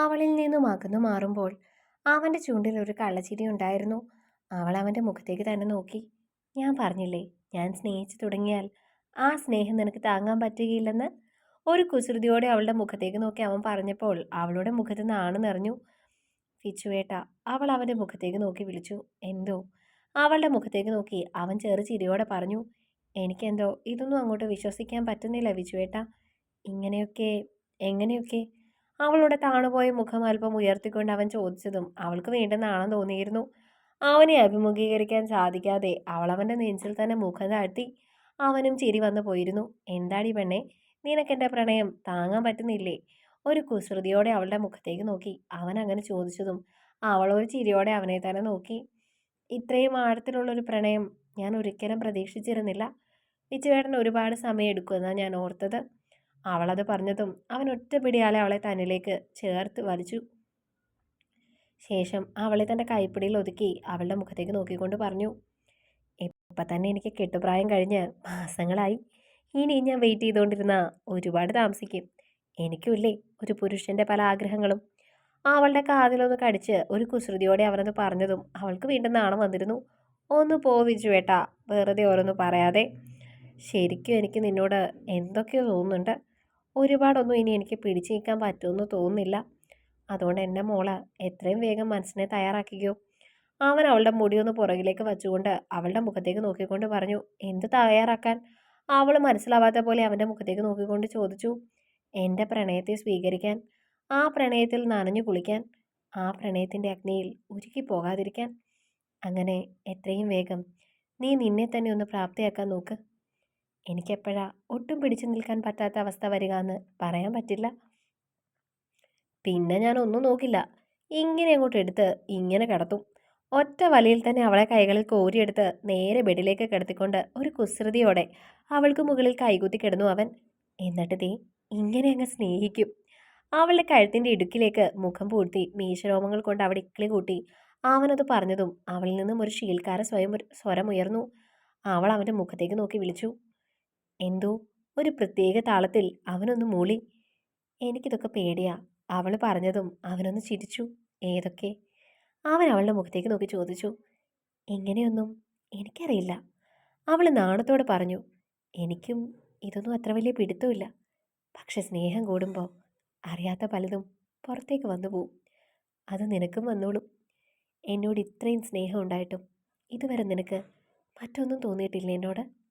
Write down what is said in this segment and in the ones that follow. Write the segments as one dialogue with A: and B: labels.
A: അവളിൽ നിന്നും അകന്നു മാറുമ്പോൾ അവന്റെ ചുണ്ടിൽ ഒരു കള്ളച്ചിരി ഉണ്ടായിരുന്നു. അവൾ അവന്റെ മുഖത്തേക്ക് തന്നെ നോക്കി. ഞാൻ പറഞ്ഞില്ലേ ഞാൻ സ്നേഹിച്ചു തുടങ്ങിയാൽ ആ സ്നേഹം നിനക്ക് താങ്ങാൻ പറ്റുകയില്ലെന്ന്? ഒരു കുസൃതിയോടെ അവളുടെ മുഖത്തേക്ക് നോക്കി അവൻ പറഞ്ഞപ്പോൾ അവളുടെ മുഖത്ത് നാണ് നിറഞ്ഞു. ഫിച്ചുവേട്ട അവൾ അവന്റെ മുഖത്തേക്ക് നോക്കി വിളിച്ചു. എന്തോ? അവളുടെ മുഖത്തേക്ക് നോക്കി അവൻ ചെറു ചിരിയോടെ പറഞ്ഞു. എനിക്കെന്തോ? ഇതൊന്നും അങ്ങോട്ട് വിശ്വസിക്കാൻ പറ്റുന്നില്ല വിച്ചുവേട്ട ഇങ്ങനെയൊക്കെ എങ്ങനെയൊക്കെ? അവളുടെ താണുപോയ മുഖം അല്പം ഉയർത്തിക്കൊണ്ട് അവൻ ചോദിച്ചതും അവൾക്ക് വീണ്ടും നാണം തോന്നിയിരുന്നു. അവനെ അഭിമുഖീകരിക്കാൻ സാധിക്കാതെ അവൾ അവന്റെ നെഞ്ചിൽ തന്നെ മുഖം താഴ്ത്തി അവനും ചിരി വന്നു പോയിരുന്നു. എന്താടി പെണ്ണെ നിനക്കെന്റെ പ്രണയം? താങ്ങാൻ പറ്റുന്നില്ലേ? ഒരു കുസൃതിയോടെ അവളുടെ മുഖത്തേക്ക് നോക്കി. അവൻ അങ്ങനെ ചോദിച്ചതും അവൾ ഒരു ചിരിയോടെ അവനെ തന്നെ നോക്കി. ഇത്രയും ആഴത്തിലുള്ളൊരു പ്രണയം ഞാൻ ഒരിക്കലും പ്രതീക്ഷിച്ചിരുന്നില്ല. വിച്ചുവേട്ടൻ ഒരുപാട് സമയം എടുക്കുമെന്നാണ് ഞാൻ ഓർത്തത്. അവളത് പറഞ്ഞതും അവൻ ഒറ്റപ്പിടിയാലെ അവളെ തന്നിലേക്ക് ചേർത്ത് വലിച്ചു. ശേഷം അവളെ തന്റെ കൈപ്പിടിയിൽ ഒതുക്കി അവളുടെ മുഖത്തേക്ക് നോക്കിക്കൊണ്ട് പറഞ്ഞു ഇപ്പം തന്നെ എനിക്ക് കെട്ടുപ്രായം കഴിഞ്ഞ് മാസങ്ങളായി. ഇനി ഞാൻ വെയിറ്റ് ചെയ്തുകൊണ്ടിരുന്ന ഒരുപാട് താമസിക്കും. എനിക്കുമില്ലേ ഒരു പുരുഷന്റെ പല ആഗ്രഹങ്ങളും. അവളുടെ കാതിലൊന്ന് കടിച്ച് ഒരു കുസൃതിയോടെ അവനത് പറഞ്ഞതും അവൾക്ക് വീണ്ടും നാണം വന്നിരുന്നു. ഒന്ന് പോവിച്ചു വേട്ടാ വെറുതെ ഓരോന്ന് പറയാതെ. ശരിക്കും എനിക്ക് നിന്നോട് എന്തൊക്കെയോ തോന്നുന്നുണ്ട്. ഒരുപാടൊന്നും ഇനി എനിക്ക് പിടിച്ചു നിൽക്കാൻ പറ്റുമെന്ന് തോന്നുന്നില്ല. അതുകൊണ്ട് എന്റെ മോൾ എത്രയും വേഗം മനസ്സിനെ തയ്യാറാക്കിക്കോ. അവൻ അവളുടെ മുടിയൊന്ന് പുറകിലേക്ക് വച്ചുകൊണ്ട് അവളുടെ മുഖത്തേക്ക് നോക്കിക്കൊണ്ട് പറഞ്ഞു എന്ത് തയ്യാറാക്കാൻ? അവൾ മനസ്സിലാവാത്ത പോലെ അവന്റെ മുഖത്തേക്ക് നോക്കിക്കൊണ്ട് ചോദിച്ചു എന്റെ പ്രണയത്തെ സ്വീകരിക്കാൻ? ആ പ്രണയത്തിൽ നനഞ്ഞു കുളിക്കാൻ? ആ പ്രണയത്തിന്റെ അഗ്നിയിൽ ഉരുക്കി പോകാതിരിക്കാൻ? അങ്ങനെ എത്രയും വേഗം നീ നിന്നെ തന്നെ ഒന്ന് പ്രാപ്തിയാക്കാൻ നോക്ക്. എനിക്കെപ്പോഴാ ഒട്ടും പിടിച്ചു നിൽക്കാൻ പറ്റാത്ത അവസ്ഥ വരിക എന്ന് പറയാൻ പറ്റില്ല. പിന്നെ ഞാൻ ഒന്നും നോക്കില്ല. ഇങ്ങനെ അങ്ങോട്ട് എടുത്ത് ഇങ്ങനെ കിടത്തും. ഒറ്റ വലയിൽ തന്നെ അവളെ കൈകളിൽ കോരിയെടുത്ത് നേരെ ബെഡിലേക്ക് കിടത്തിക്കൊണ്ട് ഒരു കുസൃതിയോടെ അവൾക്ക് മുകളിൽ കൈകുത്തി കിടന്നു അവൻ. എന്നിട്ട് തീ ഇങ്ങനെ അങ്ങ് സ്നേഹിക്കും. അവളുടെ കഴുത്തിന്റെ ഇടുക്കിലേക്ക് മുഖം പൂഴ്ത്തി മീശരോമങ്ങൾ കൊണ്ട് അവിടെ ഇക്കിളി കൂട്ടി അവനത് പറഞ്ഞതും അവളിൽ നിന്നും ഒരു ശീൽക്കാര സ്വയം സ്വരമുയർന്നു. അവൾ അവന്റെ മുഖത്തേക്ക് നോക്കി വിളിച്ചു. എന്തോ ഒരു പ്രത്യേക താളത്തിൽ അവനൊന്ന് മൂളി. എനിക്കിതൊക്കെ പേടിയാ. അവൾ പറഞ്ഞതും അവനൊന്ന് ചിരിച്ചു. ഏതൊക്കെ? അവൻ അവളുടെ മുഖത്തേക്ക് നോക്കി ചോദിച്ചു. എങ്ങനെയൊന്നും? എനിക്കറിയില്ല. അവൾ നാണത്തോടെ പറഞ്ഞു. എനിക്കും ഇതൊന്നും അത്ര വലിയ പിടുത്തമില്ല. പക്ഷെ സ്നേഹം കൂടുമ്പോൾ അറിയാത്ത പലതും പുറത്തേക്ക് വന്നു പോവും. അത് നിനക്കും വന്നോളും. എന്നോട് ഇത്രയും സ്നേഹം ഉണ്ടായിട്ടും ഇതുവരെ നിനക്ക് മറ്റൊന്നും തോന്നിയിട്ടില്ല എന്നോട്?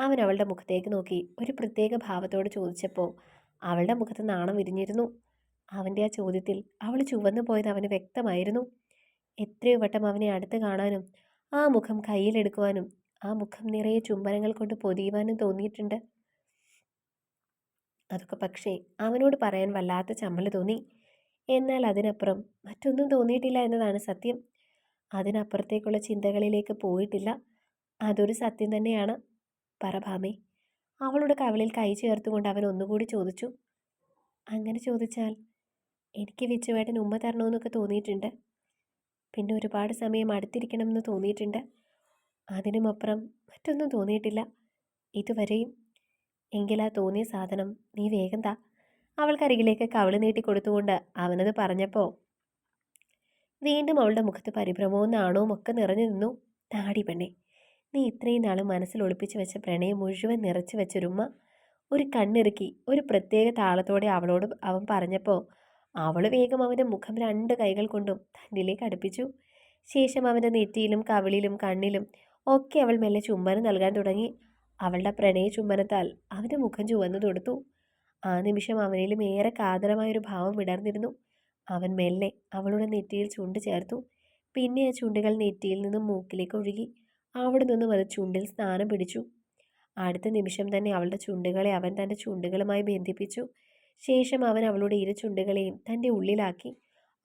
A: അവൻ അവളുടെ മുഖത്തേക്ക് നോക്കി. ഒരു പ്രത്യേക ഭാവത്തോട് ചോദിച്ചപ്പോൾ അവളുടെ മുഖത്ത് നാണം വിരിഞ്ഞിരുന്നു. അവന്റെ ആ ചോദ്യത്തിൽ അവൾ ചുവന്നു പോയത് അവന് വ്യക്തമായിരുന്നു. എത്രയോ വട്ടം അവനെ അടുത്ത് കാണാനും ആ മുഖം കയ്യിലെടുക്കുവാനും ആ മുഖം നിറയെ ചുംബനങ്ങൾ കൊണ്ട് പൊതിയുവാനും തോന്നിയിട്ടുണ്ട്. അതൊക്കെ പക്ഷേ അവനോട് പറയാൻ വല്ലാത്ത ചമ്മൽ തോന്നി. എന്നാൽ അതിനപ്പുറം മറ്റൊന്നും തോന്നിയിട്ടില്ല എന്നതാണ് സത്യം. അതിനപ്പുറത്തേക്കുള്ള ചിന്തകളിലേക്ക് പോയിട്ടില്ല. അതൊരു സത്യം തന്നെയാണ്. പറഭാമേ അവളുടെ കവളിൽ കൈ ചേർത്തുകൊണ്ട് അവൻ ഒന്നുകൂടി ചോദിച്ചു. അങ്ങനെ ചോദിച്ചാൽ എനിക്ക് വിച്ചുവേട്ടൻ ഉമ്മ തരണമെന്നൊക്കെ തോന്നിയിട്ടുണ്ട്. പിന്നെ ഒരുപാട് സമയം അടുത്തിരിക്കണമെന്ന് തോന്നിയിട്ടുണ്ട്. അതിനുമപ്പുറം മറ്റൊന്നും തോന്നിയിട്ടില്ല. ഇതുവരെയും എങ്കിലാ തോന്നിയ സാധനം നീ വേഗം താ. അവൾക്കരികിലേക്ക് കവൾ നീട്ടി കൊടുത്തുകൊണ്ട് അവനത് പറഞ്ഞപ്പോൾ വീണ്ടും അവളുടെ മുഖത്ത് പരിഭ്രമവും നാണവും ഒക്കെ നിറഞ്ഞു നിന്നു. താടി പെണ്ണെ. നീ ഇത്രയും നാളും മനസ്സിൽ ഒളിപ്പിച്ചു വെച്ച പ്രണയം മുഴുവൻ നിറച്ചു വെച്ചൊരുമ്മ ഒരു കണ്ണിറുക്കി ഒരു പ്രത്യേക താളത്തോടെ അവളോട് അവൻ പറഞ്ഞപ്പോൾ അവൾ വേഗം അവന്റെ മുഖം രണ്ട് കൈകൾ കൊണ്ടും തന്നിലേക്ക് അടുപ്പിച്ചു. ശേഷം അവന്റെ നെറ്റിയിലും കവിളിലും കണ്ണിലും ഒക്കെ അവൾ മെല്ലെ ചുംബനം നൽകാൻ തുടങ്ങി. അവളുടെ പ്രണയ ചുംബനത്താൽ അവന്റെ മുഖം ചുവന്നു തൊടുത്തു. ആ നിമിഷം അവനിലും ഏറെ കാതരമായൊരു ഭാവം വിടർന്നിരുന്നു. അവൻ മെല്ലെ അവളുടെ നെറ്റിയിൽ ചുണ്ട് ചേർത്തു. പിന്നെ ആ ചുണ്ടുകൾ നെറ്റിയിൽ നിന്നും മൂക്കിലേക്ക് ഒഴുകി. അവിടെ നിന്നും അത് ചുണ്ടിൽ സ്ഥാനം പിടിച്ചു. അടുത്ത നിമിഷം തന്നെ അവളുടെ ചുണ്ടുകളെ അവൻ തന്റെ ചുണ്ടുകളുമായി ബന്ധിപ്പിച്ചു. ശേഷം അവൻ അവളുടെ ഇരു ചുണ്ടുകളെയും തന്റെ ഉള്ളിലാക്കി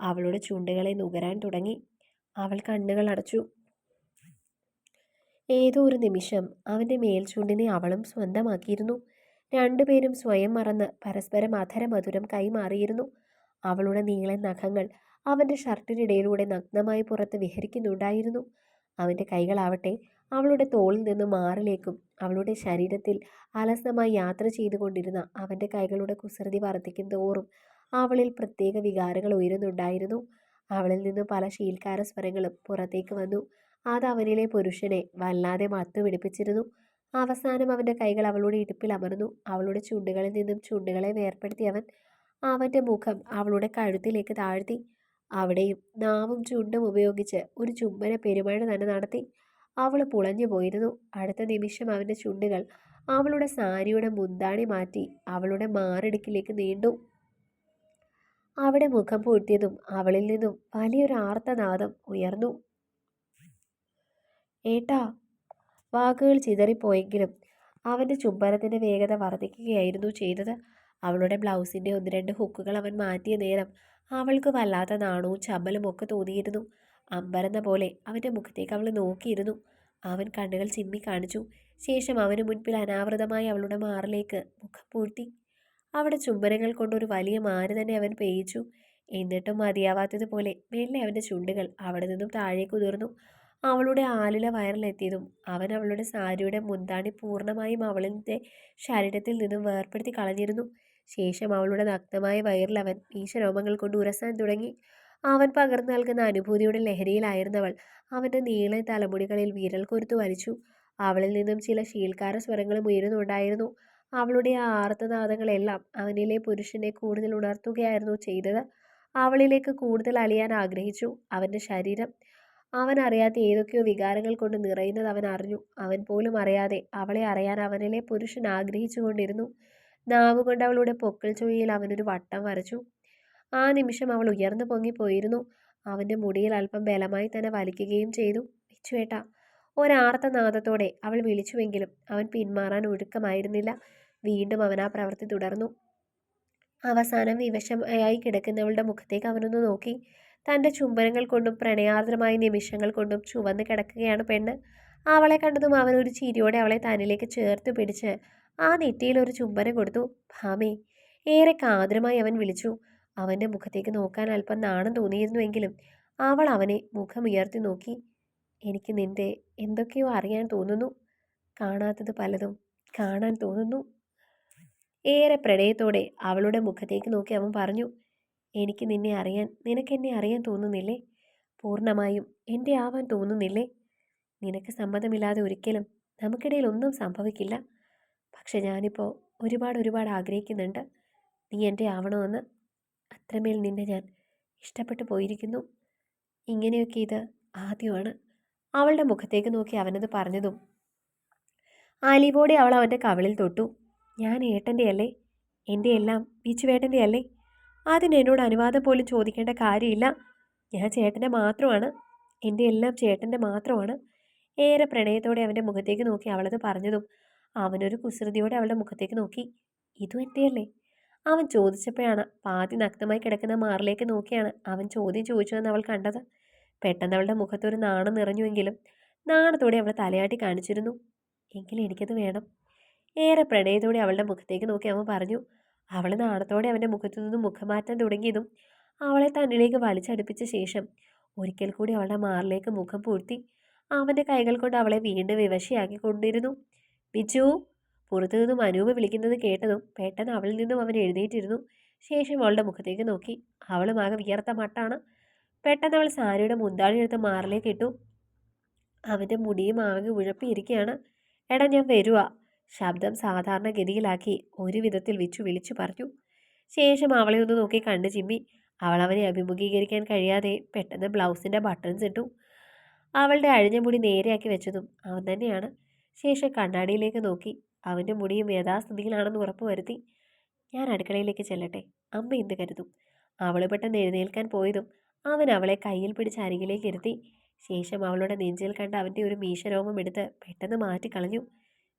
A: അവളുടെ ചുണ്ടുകളെ നുകരാൻ തുടങ്ങി. അവൾ കണ്ണുകൾ അടച്ചു. ഏതോ ഒരു നിമിഷം അവന്റെ മേൽചുണ്ടിനെ അവളും സ്വന്തമാക്കിയിരുന്നു. രണ്ടുപേരും സ്വയം മറന്ന് പരസ്പരം അധരമധുരം കൈമാറിയിരുന്നു. അവളുടെ നീളൻ നഖങ്ങൾ അവന്റെ ഷർട്ടിനിടയിലൂടെ നഗ്നമായി പുറത്ത് വിഹരിക്കുന്നുണ്ടായിരുന്നു. അവന്റെ കൈകളാവട്ടെ അവളുടെ തോളിൽ നിന്ന് മാറിലേക്കും. അവളുടെ ശരീരത്തിൽ അലസമായി യാത്ര ചെയ്തുകൊണ്ടിരുന്ന അവന്റെ കൈകളുടെ കുസൃതി വർദ്ധിക്കും തോറും അവളിൽ പ്രത്യേക വികാരങ്ങൾ ഉയരുന്നുണ്ടായിരുന്നു. അവളിൽ നിന്ന് പല ശീൽക്കാര സ്വരങ്ങളും പുറത്തേക്ക് വന്നു. അത് അവനിലെ പുരുഷനെ വല്ലാതെ മത്തു പിടിപ്പിച്ചിരുന്നു അവസാനം അവന്റെ കൈകൾ അവളുടെ ഇടുപ്പിൽ അമർന്നു. അവളുടെ ചുണ്ടുകളിൽ നിന്നും ചുണ്ടുകളെ വേർപ്പെടുത്തി അവൻ അവന്റെ മുഖം അവളുടെ കഴുത്തിലേക്ക് താഴ്ത്തി. അവിടെയും നാവും ചുണ്ടും ഉപയോഗിച്ച് ഒരു ചുംബന പെരുമഴ തന്നെ നടത്തി അവൾ പുളഞ്ഞു പോയിരുന്നു. അടുത്ത നിമിഷം അവന്റെ ചുണ്ടുകൾ അവളുടെ സാരിയുടെ മുന്താണി മാറ്റി അവളുടെ മാറിടുക്കിലേക്ക് നീണ്ടു. അവിടെ മുഖം പൂഴ്ത്തിയതും അവളിൽ നിന്നും വലിയൊരു ആർത്തനാദം ഉയർന്നു. ഏട്ടാ വാക്കുകൾ ചിതറിപ്പോയെങ്കിലും അവന്റെ ചുംബനത്തിന്റെ വേഗത വർദ്ധിക്കുകയായിരുന്നു ചെയ്തത്. അവളുടെ ബ്ലൗസിന്റെ ഒന്ന് രണ്ട് ഹുക്കുകൾ അവൻ മാറ്റിയ നേരം അവൾക്ക് വല്ലാത്ത നാണവും ചമ്മലും ഒക്കെ തോന്നിയിരുന്നു. അമ്പരന്ന പോലെ അവന്റെ മുഖത്തേക്ക് അവൾ നോക്കിയിരുന്നു. അവൻ കണ്ണുകൾ ചിമ്മി കാണിച്ചു. ശേഷം അവന് മുൻപിൽ അനാവൃതമായി അവളുടെ മാറിലേക്ക് മുഖം പൂഴ്ത്തി അവിടെ ചുംബനങ്ങൾ കൊണ്ടൊരു വലിയ മാര് തന്നെ അവൻ പേയിച്ചു. എന്നിട്ടും മതിയാവാത്തതുപോലെ മെല്ലെ അവന്റെ ചുണ്ടുകൾ അവിടെ നിന്നും താഴേക്ക് ഉതിർന്നു. അവളുടെ ആലില വയറിലെത്തിയതും അവൻ അവളുടെ സാരിയുടെ മുന്താണി പൂർണമായും അവളിന്റെ ശരീരത്തിൽ നിന്നും വേർപ്പെടുത്തി കളഞ്ഞിരുന്നു. ശേഷം അവളുടെ നഗ്നമായ വയറിൽ അവൻ മീശരോമങ്ങൾ കൊണ്ട് ഉരസാൻ തുടങ്ങി. അവൻ പകർന്നു നൽകുന്ന അനുഭൂതിയുടെ ലഹരിയിലായിരുന്നവൾ അവന്റെ നീള തലമുടികളിൽ വിരൽ കൊരുത്തു വലിച്ചു. അവളിൽ നിന്നും ചില ശീൽക്കാര സ്വരങ്ങളും ഉയരുന്നുണ്ടായിരുന്നു. അവളുടെ ആ ആർത്തനാദങ്ങളെല്ലാം അവനിലെ പുരുഷനെ കൂടുതൽ ഉണർത്തുകയായിരുന്നു ചെയ്തത്. അവളിലേക്ക് കൂടുതൽ അലിയാൻ ആഗ്രഹിച്ചു. അവന്റെ ശരീരം അവൻ അറിയാത്ത ഏതൊക്കെയോ വികാരങ്ങൾ കൊണ്ട് നിറയുന്നത് അവൻ അറിഞ്ഞു. അവൻ പോലും അറിയാതെ അവളെ അറിയാൻ അവനിലെ പുരുഷൻ ആഗ്രഹിച്ചുകൊണ്ടിരുന്നു. നാവുകൊണ്ട് അവളുടെ പൊക്കൽ ചുഴിയിൽ അവനൊരു വട്ടം വരച്ചു. ആ നിമിഷം അവൾ ഉയർന്നു പൊങ്ങിപ്പോയിരുന്നു അവന്റെ മുടിയിൽ അല്പം ബലമായി തന്നെ വലിക്കുകയും ചെയ്തു. വിച്ചുവേട്ട ഒരാർത്തനാദത്തോടെ അവൾ വിളിച്ചുവെങ്കിലും അവൻ പിന്മാറാൻ ഒഴുക്കമായിരുന്നില്ല. വീണ്ടും അവൻ ആ പ്രവൃത്തി തുടർന്നു. അവസാനം വിവശമായി കിടക്കുന്നവളുടെ മുഖത്തേക്ക് അവനൊന്ന് നോക്കി. തന്റെ ചുംബനങ്ങൾ കൊണ്ടും പ്രണയാർദ്രമായ നിമിഷങ്ങൾ കൊണ്ടും ചുവന്ന് കിടക്കുകയാണ് പെണ്ണ്. അവളെ കണ്ടതും അവൻ ഒരു ചിരിയോടെ അവളെ തന്നിലേക്ക് ചേർത്ത് പിടിച്ച് ആ നെറ്റിയിൽ ഒരു ചുംബനം കൊടുത്തു. ഭാമേ ഏറെ കാതരമായി അവൻ വിളിച്ചു. അവന്റെ മുഖത്തേക്ക് നോക്കാൻ അല്പം നാണം തോന്നിയിരുന്നുവെങ്കിലും അവൾ അവനെ മുഖമുയർത്തി നോക്കി. എനിക്ക് നിന്റെ എന്തൊക്കെയോ അറിയാൻ തോന്നുന്നു. കാണാത്തത് പലതും കാണാൻ തോന്നുന്നു. ഏറെ പ്രണയത്തോടെ അവളുടെ മുഖത്തേക്ക് നോക്കി അവൻ പറഞ്ഞു എനിക്ക് നിന്നെ അറിയാൻ നിനക്കെന്നെ അറിയാൻ തോന്നുന്നില്ലേ? പൂർണമായും എന്റെ ആവാൻ തോന്നുന്നില്ലേ? നിനക്ക് സമ്മതമില്ലാതെ ഒരിക്കലും നമുക്കിടയിൽ ഒന്നും സംഭവിക്കില്ല. പക്ഷെ ഞാനിപ്പോൾ ഒരുപാട് ഒരുപാട് ആഗ്രഹിക്കുന്നുണ്ട്. നീ എന്റെ ആവണമെന്ന്. അത്രമേൽ നിന്നെ ഞാൻ ഇഷ്ടപ്പെട്ടു പോയിരിക്കുന്നു. ഇങ്ങനെയൊക്കെ ഇത് ആദ്യമാണ്. അവളുടെ മുഖത്തേക്ക് നോക്കി അവനത് പറഞ്ഞതും. ആലിവോടെ അവൾ അവന്റെ കവളിൽ തൊട്ടു. ഞാൻ ഏട്ടന്റെ അല്ലേ എന്റെ എല്ലാം ബീച്ചുവേട്ടന്റെ അല്ലേ അതിന് എന്നോട് അനുവാദം പോലും ചോദിക്കേണ്ട കാര്യമില്ല. ഞാൻ ചേട്ടന്റെ മാത്രമാണ്. എന്റെ എല്ലാം ചേട്ടന്റെ മാത്രമാണ്. ഏറെ പ്രണയത്തോടെ അവന്റെ മുഖത്തേക്ക് നോക്കി അവളത് പറഞ്ഞതും അവനൊരു കുസൃതിയോടെ അവളുടെ മുഖത്തേക്ക് നോക്കി. ഇതും എന്റെയല്ലേ അവൻ ചോദിച്ചപ്പോഴാണ് പാതി നഗ്നമായി കിടക്കുന്ന മാറിലേക്ക് നോക്കിയാണ് അവൻ ചോദ്യം ചോദിച്ചതെന്ന് അവൾ കണ്ടത്. പെട്ടെന്ന് അവളുടെ മുഖത്തൊരു നാണം നിറഞ്ഞുവെങ്കിലും നാണത്തോടെ അവളെ തലയാട്ടി കാണിച്ചിരുന്നു. എങ്കിലും എനിക്കത് വേണം. ഏറെ പ്രണയത്തോടെ അവളുടെ മുഖത്തേക്ക് നോക്കി അവൻ പറഞ്ഞു. അവൾ നാണത്തോടെ അവന്റെ മുഖത്തു നിന്നും മുഖം തുടങ്ങിയതും അവളെ തന്നിലേക്ക് വലിച്ചടുപ്പിച്ച ശേഷം ഒരിക്കൽ കൂടി അവളുടെ മാറിലേക്ക് മുഖം പൂഴ്ത്തി അവന്റെ കൈകൾ കൊണ്ട് അവളെ വീണ്ടും വിവശയാക്കി കൊണ്ടിരുന്നു ബിജു പുറത്തു നിന്നും അനൂപ് വിളിക്കുന്നത് കേട്ടതും പെട്ടെന്ന് അവളിൽ നിന്നും അവൻ എഴുന്നേറ്റിരുന്നു. ശേഷം അവളുടെ മുഖത്തേക്ക് നോക്കി. അവളും ആകെ വിയർത്ത മട്ടാണ്. പെട്ടെന്ന് അവൾ സാരിയുടെ മുന്താണി എടുത്ത് മാറിലേക്ക് ഇട്ടു. അവന്റെ മുടിയും ആകെ ഉഴപ്പിയിരിക്കുകയാണ് എടാ ഞാൻ വരുക ശബ്ദം സാധാരണഗതിയിലാക്കി ഒരു വിധത്തിൽ വിച്ചു വിളിച്ചു പറഞ്ഞു. ശേഷം അവളെ ഒന്ന് നോക്കി കണ്ടു ചിമ്മി. അവൾ അവനെ അഭിമുഖീകരിക്കാൻ കഴിയാതെ പെട്ടെന്ന് ബ്ലൗസിന്റെ ബട്ടൺസ് ഇട്ടു. അവളുടെ അഴിഞ്ഞ മുടി നേരെയാക്കി വെച്ചതും അവൻ തന്നെയാണ്. ശേഷം കണ്ണാടിയിലേക്ക് നോക്കി. അവന്റെ മുടിയും യഥാസ്ഥിതിയിലാണെന്ന് ഉറപ്പുവരുത്തി ഞാൻ അടുക്കളയിലേക്ക് ചെല്ലട്ടെ. അമ്മ എന്ത് കരുതും. അവൾ പെട്ടെന്ന് എഴുന്നേൽക്കാൻ പോയതും അവൻ അവളെ കയ്യിൽ പിടിച്ച് അരികിലേക്ക് ഇരുത്തി. ശേഷം അവളുടെ നെഞ്ചിൽ കണ്ട അവന്റെ ഒരു മീശരോമം എടുത്ത് പെട്ടെന്ന് മാറ്റിക്കളഞ്ഞു.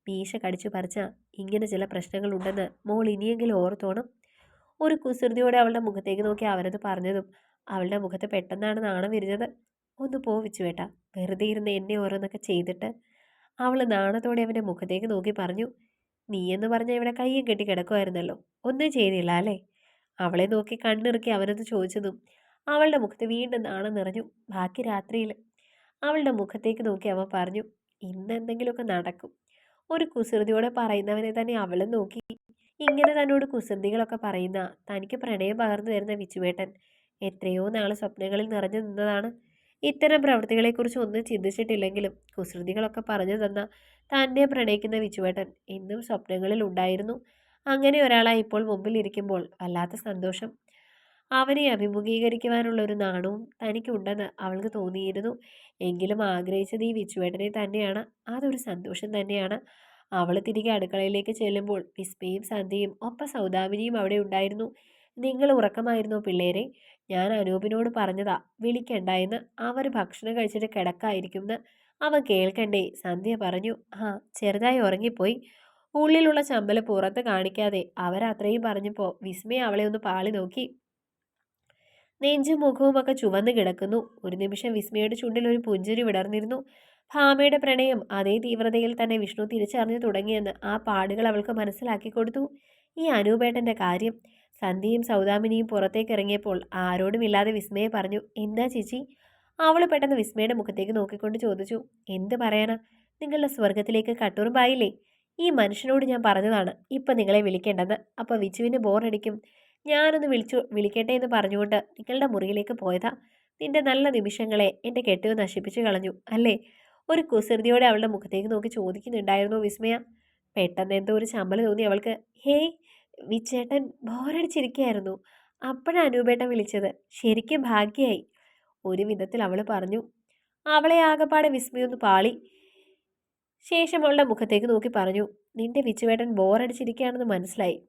A: മീശ കടിച്ചു പറിച്ച ഇങ്ങനെ ചില പ്രശ്നങ്ങളുണ്ടെന്ന് മോൾ ഇനിയെങ്കിലും ഓർത്തോണം. ഒരു കുസൃതിയോടെ അവളുടെ മുഖത്തേക്ക് നോക്കി അവനത് പറഞ്ഞതും അവളുടെ മുഖത്ത് പെട്ടെന്നാണ് നാണം വിരിഞ്ഞത്. ഒന്ന് പോവിച്ചു വേട്ട വെറുതെ ഇരുന്ന് എന്നെ ഓരോന്നൊക്കെ ചെയ്തിട്ട് അവൾ നാണത്തോടെ അവന്റെ മുഖത്തേക്ക് നോക്കി പറഞ്ഞു നീ എന്ന് പറഞ്ഞ ഇവിടെ കയ്യും കെട്ടി കിടക്കുമായിരുന്നല്ലോ ഒന്നും ചെയ്തില്ല അല്ലേ? അവളെ നോക്കി കണ്ണിറുക്കി അവനത് ചോദിച്ചതും അവളുടെ മുഖത്ത് വീണ്ടും നാണം നിറഞ്ഞു. ബാക്കി രാത്രിയിൽ അവളുടെ മുഖത്തേക്ക് നോക്കി അവൻ പറഞ്ഞു ഇന്ന് എന്തെങ്കിലുമൊക്കെ നടക്കും. ഒരു കുസൃതിയോടെ പറയുന്നവനെ തന്നെ അവളും നോക്കി. ഇങ്ങനെ തന്നോട് കുസൃതികളൊക്കെ പറയുന്ന തനിക്ക് പ്രണയം പകർന്നു തരുന്ന വിച്ചുവേട്ടൻ എത്രയോ നാൾ സ്വപ്നങ്ങളിൽ നിറഞ്ഞു നിന്നതാണ്. ഇത്തരം പ്രവൃത്തികളെക്കുറിച്ച് ഒന്നും ചിന്തിച്ചിട്ടില്ലെങ്കിലും കുസൃതികളൊക്കെ പറഞ്ഞു തന്ന തന്നെ പ്രണയിക്കുന്ന വിച്ചുവേട്ടൻ ഇന്നും സ്വപ്നങ്ങളിൽ ഉണ്ടായിരുന്നു. അങ്ങനെ ഒരാളായി ഇപ്പോൾ മുമ്പിൽ ഇരിക്കുമ്പോൾ വല്ലാത്ത സന്തോഷം. അവനെ അഭിമുഖീകരിക്കുവാനുള്ള ഒരു നാണവും തനിക്കുണ്ടെന്ന് അവൾക്ക് തോന്നിയിരുന്നു. എങ്കിലും ആഗ്രഹിച്ചത് ഈ വിച്ചുവേട്ടനെ തന്നെയാണ്. അതൊരു സന്തോഷം തന്നെയാണ്. അവൾ തിരികെ അടുക്കളയിലേക്ക് ചെല്ലുമ്പോൾ വിസ്മയും സന്ധ്യയും ഒപ്പം സൗദാമിനിയും അവിടെ ഉണ്ടായിരുന്നു. നിങ്ങൾ ഉറക്കമായിരുന്നോ പിള്ളേരെ? ഞാൻ അനൂപിനോട് പറഞ്ഞതാ വിളിക്കണ്ട എന്ന് അവർ ഭക്ഷണം കഴിച്ചിട്ട് കിടക്കായിരിക്കുമെന്ന് അവൻ കേൾക്കണ്ടേ സന്ധ്യ പറഞ്ഞു ആ ചെറുതായി ഉറങ്ങിപ്പോയി. ഉള്ളിലുള്ള ചമ്പൽ പുറത്ത് കാണിക്കാതെ. അവരത്രയും പറഞ്ഞപ്പോൾ വിസ്മയ അവളെ ഒന്ന് പാളി നോക്കി. നെഞ്ചും മുഖവും ഒക്കെ ചുവന്ന് കിടക്കുന്നു. ഒരു നിമിഷം വിസ്മയുടെ ചുണ്ടിൽ ഒരു പുഞ്ചിരി വിടർന്നിരുന്നു. ഭാമയുടെ പ്രണയം അതേ തീവ്രതയിൽ തന്നെ വിഷ്ണു തിരിച്ചറിഞ്ഞു തുടങ്ങിയെന്ന് ആ പാടുകൾ അവൾക്ക് മനസ്സിലാക്കി കൊടുത്തു. ഈ അനൂപേട്ടന്റെ കാര്യം സന്ധ്യയും സൗദാമിനിയും പുറത്തേക്ക് ഇറങ്ങിയപ്പോൾ ആരോടുമില്ലാതെ വിസ്മയെ പറഞ്ഞു എന്താ ചേച്ചി? അവൾ പെട്ടെന്ന് വിസ്മയുടെ മുഖത്തേക്ക് നോക്കിക്കൊണ്ട് ചോദിച്ചു എന്ത് പറയാനാ? നിങ്ങളുടെ സ്വർഗത്തിലേക്ക് കട്ടുറുമ്പായില്ലേ ഈ മനുഷ്യനോട് ഞാൻ പറഞ്ഞതാണ് ഇപ്പം നിങ്ങളെ വിളിക്കേണ്ടത് അപ്പോൾ വിച്ചുവിന് ബോറടിക്കും. ഞാനൊന്ന് വിളിച്ചു വിളിക്കട്ടെ എന്ന് പറഞ്ഞുകൊണ്ട് നിങ്ങളുടെ മുറിയിലേക്ക് പോയതാ. നിന്റെ നല്ല നിമിഷങ്ങളെ എന്റെ കെട്ടുക നശിപ്പിച്ചു കളഞ്ഞു അല്ലേ ഒരു കുസൃതിയോടെ അവളുടെ മുഖത്തേക്ക് നോക്കി ചോദിക്കുന്നുണ്ടായിരുന്നു വിസ്മയ. പെട്ടെന്ന് എന്തോ ഒരു ചമ്മൽ തോന്നി അവൾക്ക്. ഹേയ് വിച്ചേട്ടൻ ബോറടിച്ചിരിക്കുകയായിരുന്നു അപ്പോഴാണ് അനൂപേട്ടൻ വിളിച്ചത്. ശരിക്കും ഭാഗ്യമായി ഒരു വിധത്തിൽ അവൾ പറഞ്ഞു. അവളെ ആകപ്പാടെ വിസ്മയൊന്ന് പാളി. ശേഷം അവളുടെ മുഖത്തേക്ക് നോക്കി പറഞ്ഞു. നിന്റെ വിച്ചുവേട്ടൻ ബോറടിച്ചിരിക്കുകയാണെന്ന് മനസ്സിലായി.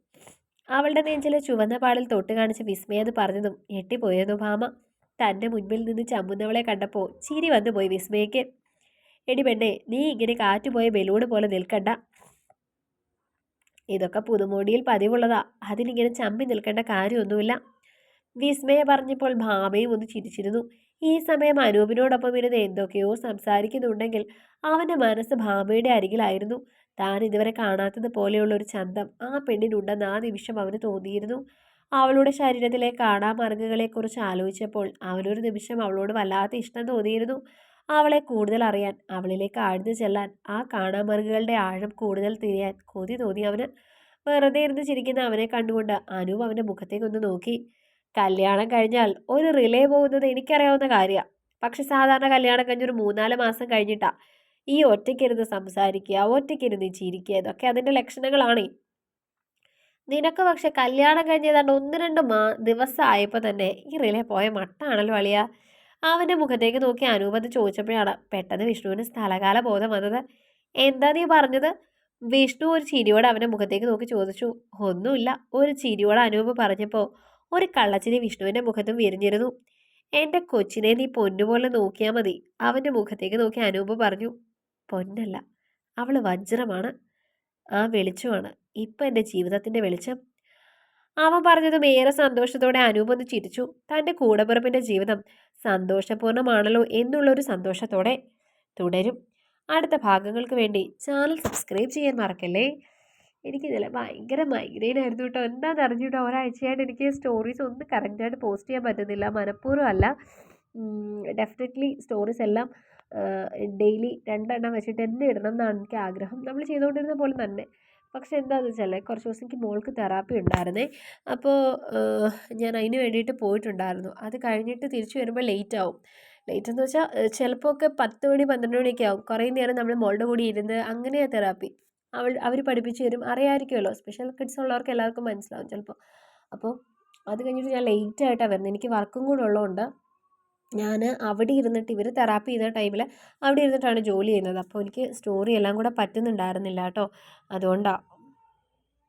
A: അവളുടെ നെഞ്ചിലെ ചുവന്ന പാടിൽ തൊട്ട് കാണിച്ച് വിസ്മയത് പറഞ്ഞതും ഞെട്ടിപ്പോയെന്നു ഭാമ. തന്റെ മുൻപിൽ നിന്ന് ചമ്മുന്നവളെ കണ്ടപ്പോൾ ചിരി വന്നു പോയി വിസ്മയക്ക് എടി പെണ്ണേ നീ ഇങ്ങനെ കാറ്റുപോയ ബലൂണ് പോലെ നിൽക്കണ്ട. ഇതൊക്കെ പുതുമോടിയിൽ പതിവുള്ളതാ. അതിനിങ്ങനെ ചമ്പി നിൽക്കേണ്ട കാര്യമൊന്നുമില്ല. വിസ്മയ പറഞ്ഞപ്പോൾ ഭാമയും ഒന്ന് ചിരിച്ചിരുന്നു. ഈ സമയം അനൂപിനോടൊപ്പം ഇരുന്ന് എന്തൊക്കെയോ സംസാരിക്കുന്നുണ്ടെങ്കിൽ അവന്റെ മനസ്സ് ഭാമയുടെ അരികിലായിരുന്നു. താൻ ഇതുവരെ കാണാത്തത് പോലെയുള്ള ഒരു ചന്തം ആ പെണ്ണിനുണ്ടെന്ന് ആ നിമിഷം അവന് തോന്നിയിരുന്നു. അവളുടെ ശരീരത്തിലെ കാടാമാർഗങ്ങളെക്കുറിച്ച് ആലോചിച്ചപ്പോൾ അവനൊരു നിമിഷം അവളോട് വല്ലാത്ത ഇഷ്ടം തോന്നിയിരുന്നു. അവളെ കൂടുതൽ അറിയാൻ അവളിലേക്ക് ആഴ്ന്നു ചെല്ലാൻ ആ കാണാമറുകളുടെ ആഴം കൂടുതൽ തിരിയാൻ കൊതി തോന്നി അവന്. വെറുതെ ഇരുന്ന് ചിരിക്കുന്ന അവനെ കണ്ടുകൊണ്ട് അനു അവന്റെ മുഖത്തേക്കൊന്ന് നോക്കി. കല്യാണം കഴിഞ്ഞാൽ ഒരു റിലേ പോകുന്നത് എനിക്കറിയാവുന്ന കാര്യമാണ് പക്ഷെ സാധാരണ കല്യാണം കഴിഞ്ഞൊരു മൂന്നാൽ മാസം കഴിഞ്ഞിട്ടാ. ഈ ഒറ്റയ്ക്കിരുന്ന് സംസാരിക്കുക ഒറ്റയ്ക്കിരുന്ന് ചിരിക്കുക ഇതൊക്കെ അതിന്റെ ലക്ഷണങ്ങളാണ്. നിനക്ക് പക്ഷെ കല്യാണം കഴിഞ്ഞതാണ് ഒന്ന് രണ്ട് മാ ദിവസം ആയപ്പോൾ തന്നെ ഈ റിലേ പോയ മട്ടാണല്ലോ അളിയ. അവന്റെ മുഖത്തേക്ക് നോക്കി അനൂപത് ചോദിച്ചപ്പോഴാണ് പെട്ടെന്ന് വിഷ്ണുവിന് സ്ഥലകാല ബോധം വന്നത്. എന്താ നീ പറഞ്ഞത്? വിഷ്ണു ഒരു ചിരിയോടെ അവന്റെ മുഖത്തേക്ക് നോക്കി ചോദിച്ചു. ഒന്നുമില്ല ഒരു ചിരിയോടെ അനൂപ് പറഞ്ഞപ്പോൾ ഒരു കള്ളച്ചിരി വിഷ്ണുവിന്റെ മുഖത്തും വിരിഞ്ഞിരുന്നു. എന്റെ കൊച്ചിനെ നീ പൊന്നുപോലെ നോക്കിയാൽ മതി. അവന്റെ മുഖത്തേക്ക് നോക്കി അനൂപ് പറഞ്ഞു പൊന്നല്ല അവൾ വജ്രമാണ്. ആ വെളിച്ചമാണ്. ഇപ്പം എന്റെ ജീവിതത്തിന്റെ വെളിച്ചം. അവൻ പറഞ്ഞതും ഏറെ സന്തോഷത്തോടെ അനൂപ് ഒന്ന് ചിരിച്ചു. തന്റെ കൂടപ്പിറപ്പിന്റെ ജീവിതം സന്തോഷപൂർണമാണല്ലോ എന്നുള്ളൊരു സന്തോഷത്തോടെ തുടരും. അടുത്ത ഭാഗങ്ങൾക്ക് വേണ്ടി ചാനൽ സബ്സ്ക്രൈബ് ചെയ്യാൻ മറക്കല്ലേ? എനിക്ക് ഇന്നലെ ഭയങ്കര മൈഗ്രെയിൻ ആയിരുന്നു കേട്ടോ. എന്താണെന്ന് അറിഞ്ഞിട്ടോ ഒരാഴ്ചയായിട്ട് എനിക്ക് സ്റ്റോറീസ് ഒന്നും കറക്റ്റായിട്ട് പോസ്റ്റ് ചെയ്യാൻ പറ്റുന്നില്ല. മനഃപൂർവം അല്ല ഡെഫിനറ്റ്ലി സ്റ്റോറീസ് എല്ലാം ഡെയിലി രണ്ടെണ്ണം വെച്ചിട്ട് തന്നെ ഇടണം എന്നാണ് എനിക്ക് ആഗ്രഹം. നമ്മൾ ചെയ്തുകൊണ്ടിരുന്ന പോലെ തന്നെ. പക്ഷെ എന്താണെന്ന് വെച്ചാൽ കുറച്ച് ദിവസം എനിക്ക് മോൾക്ക് തെറാപ്പി ഉണ്ടായിരുന്നേ. അപ്പോൾ ഞാൻ അതിന് വേണ്ടിയിട്ട് പോയിട്ടുണ്ടായിരുന്നു. അത് കഴിഞ്ഞിട്ട് തിരിച്ചു വരുമ്പോൾ ലേറ്റ് ആവും. ലേറ്റ് എന്ന് വെച്ചാൽ ചിലപ്പോൾ ഒക്കെ പത്ത് മണി പന്ത്രണ്ട് മണിയൊക്കെ ആവും. കുറേ നേരം നമ്മൾ മോളുടെ കൂടി ഇരുന്ന് അങ്ങനെയാണ് തെറാപ്പി അവൾ അവർ പഠിപ്പിച്ചു തരും. അറിയാമായിരിക്കുമല്ലോ സ്പെഷ്യൽ കിഡ്സ് ഉള്ളവർക്ക് എല്ലാവർക്കും മനസ്സിലാവും ചിലപ്പോൾ അപ്പോൾ അത് കഴിഞ്ഞിട്ട് ഞാൻ ലേറ്റ് ആയിട്ടാണ് വരുന്നത് എനിക്ക് വർക്കും കൂടെ ഉള്ളതുകൊണ്ട് ഞാൻ അവിടെ ഇരുന്നിട്ട് ഇവർ തെറാപ്പി ചെയ്യുന്ന ടൈമിൽ അവിടെ ഇരുന്നിട്ടാണ് ജോലി ചെയ്യുന്നത്. അപ്പോൾ എനിക്ക് സ്റ്റോറി എല്ലാം കൂടെ പറ്റുന്നുണ്ടായിരുന്നില്ല കേട്ടോ. അതുകൊണ്ടാണ്